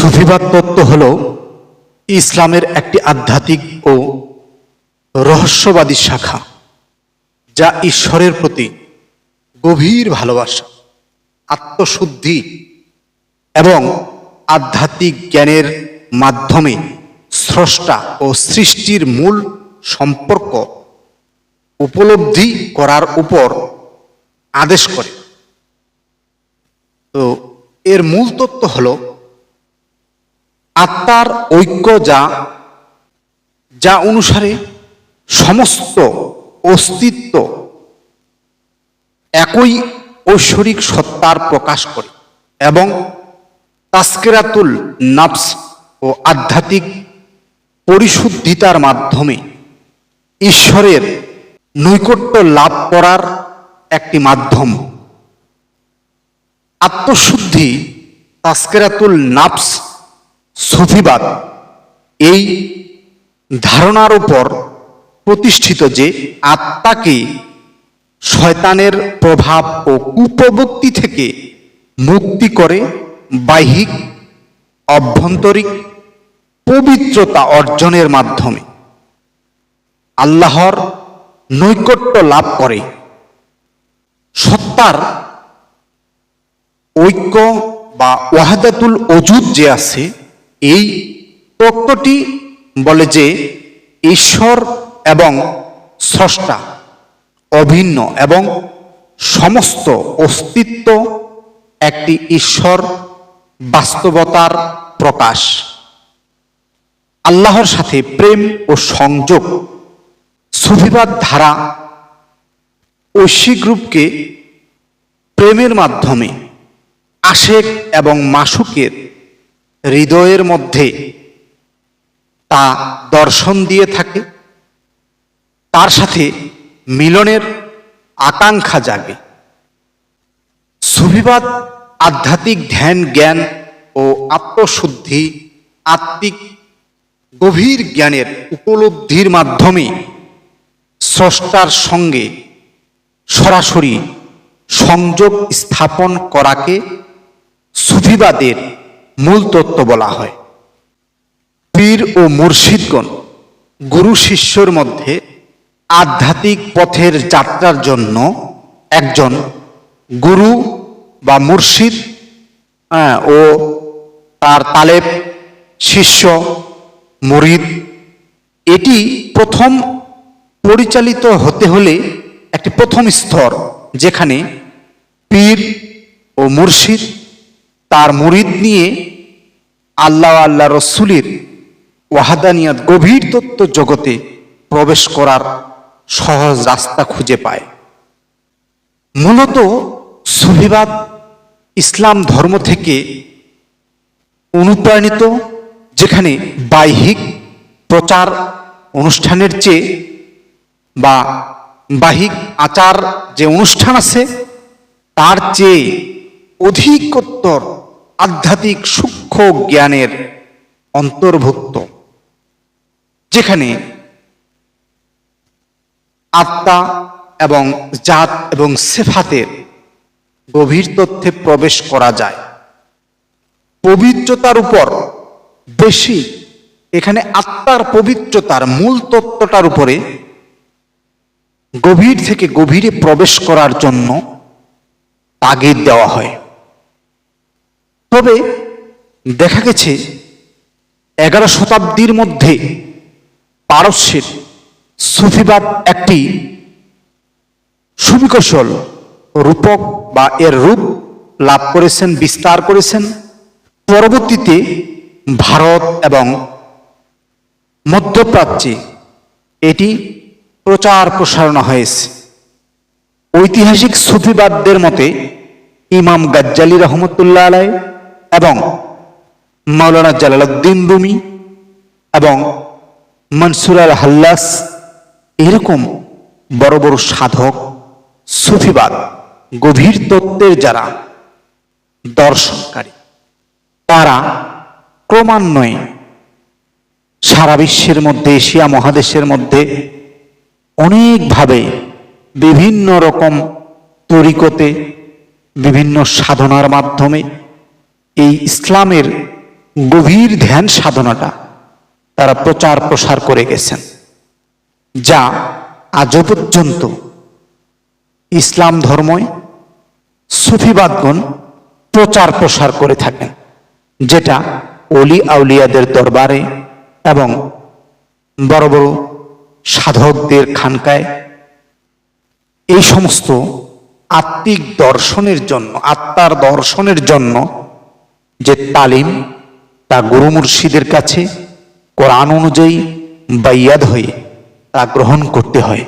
সুফিবাদ তত্ত্ব হল, ইসলামের একটি আধ্যাত্মিক ও রহস্যবাদী শাখা, যা ঈশ্বরের প্রতি গভীর ভালোবাসা, আত্মশুদ্ধি এবং আধ্যাত্মিক জ্ঞানের মাধ্যমে স্রষ্টা ও সৃষ্টির মূল সম্পর্ক উপলব্ধি করার উপর আদেশ করে। তো এর মূল তত্ত্ব হলো আত্মার ঐক্য যা যা অনুসারে সমস্ত অস্তিত্ব একই ঐশ্বরিক সত্তার প্রকাশ করে এবং তাস্কেরাতুল নাফস ও আধ্যাত্মিক পরিশুদ্ধিতার মাধ্যমে ঈশ্বরের নৈকট্য লাভ করার একটি মাধ্যম। আত্মশুদ্ধি তাস্কেরাতুল নাফস সুফিবাদ। এই ধারণার উপর প্রতিষ্ঠিত যে আত্মাকে শয়তানের প্রভাব ও কুপ্রবৃত্তি থেকে মুক্তি করে বাহ্যিক, অভ্যন্তরিক পবিত্রতা অর্জনের মাধ্যমে আল্লাহর নৈকট্য লাভ করে। সত্তার ঐক্য বা ওয়াহাদাতুল অজুদ যে আছে এই তত্ত্বটি বলে যে ঈশ্বর এবং স্রষ্টা অভিন্ন এবং সমস্ত অস্তিত্ব একটি ঈশ্বর বাস্তবতার প্রকাশ। আল্লাহর সাথে প্রেম ও সংযোগ সুফিবাদ ধারা ঐশিক রূপকে প্রেমের মাধ্যমে আশেক এবং মাসুকের হৃদয়ের মধ্যে তা দর্শন দিয়ে থাকে, তার সাথে মিলনের আকাঙ্ক্ষা জাগে। সুফিবাদ, আধ্যাত্মিক ধ্যান, জ্ঞান ও আত্মশুদ্ধি, আত্মিক গভীর জ্ঞানের উপলব্ধির মাধ্যমে স্রষ্টার সঙ্গে সরাসরি সংযোগ স্থাপন করাকে সুফিবাদের মূল তত্ত্ব বলা হয়। পীর ও মুর্শিদগণ গুরু শিষ্যর মধ্যে আধ্যাত্মিক পথের যাত্রার জন্য একজন গুরু বা মুর্শিদ হ্যাঁ, ও তার তালেব শিষ্য মুরিদ এটি প্রথম পরিচালিত হতে হলে একটি প্রথম স্তর যেখানে পীর ও মুর্শিদ তার মুরিদ নিয়ে আল্লাহ আল্লাহ রসুলের ওয়াহাদানিয়াত গভীর তত্ত্ব জগতে প্রবেশ করার সহজ রাস্তা খুঁজে পায়। মূলত সুফিবাদ ইসলাম ধর্ম থেকে অনুপ্রাণিত, যেখানে বাহ্যিক প্রচার অনুষ্ঠানের চেয়ে বা বাহিক আচার যে অনুষ্ঠান আছে, তার চেয়ে অধিকোত্তর আধ্যাত্মিক সূক্ষ্ম জ্ঞানের অন্তর্ভুক্ত, যেখানে আত্মা এবং জাত এবং সেফাতের গভীর তথ্যে প্রবেশ করা যায়। পবিত্রতার উপর বেশি, এখানে আত্মার পবিত্রতার মূল তত্ত্বটার উপরে গভীর থেকে গভীরে প্রবেশ করার জন্য তাগিদ দেওয়া হয়। তবে দেখা গেছে এগারো শতাব্দীর মধ্যে পারস্যের সুফিবাদ একটি সুবিকৌশল রূপক বা এর রূপ লাভ করেছেন, বিস্তার করেছেন। পরবর্তীতে ভারত এবং মধ্যপ্রাচ্যে এটি প্রচার প্রসারণা হয়েছে। ঐতিহাসিক সুফিবাদদের মতে ইমাম গাজ্জালি রহমতুল্লাহ আলাই এবং মাওলানা জালালউদ্দিন রুমি এবং মনসুর আল হাল্লাস এরকম বড় বড় সাধক, সুফিবাদ, গভীর তত্ত্বের যারা দর্শনকারী, তারা ক্রমান্বয়ে সারা বিশ্বের মধ্যে, এশিয়া মহাদেশের মধ্যে অনেকভাবে বিভিন্ন রকম তরিকতে বিভিন্ন সাধনার মাধ্যমে এই ইসলামের গভীর ধ্যান সাধনাটা তারা প্রচার প্রসার করে গেছেন, যা আজও পর্যন্ত ইসলাম ধর্মই সুফিবাদগণ প্রচার প্রসার করে থাকেন, যেটা অলি আউলিয়াদের দরবারে এবং বড় বড় সাধকদের খানকায় এই সমস্ত আত্মিক দর্শনের জন্য, আত্মার দর্শনের জন্য যে তালিম তা গুরু মুর্শিদের কাছে কোরআন অনুযায়ী বাইয়াদ হয়ে তা গ্রহণ করতে হয়।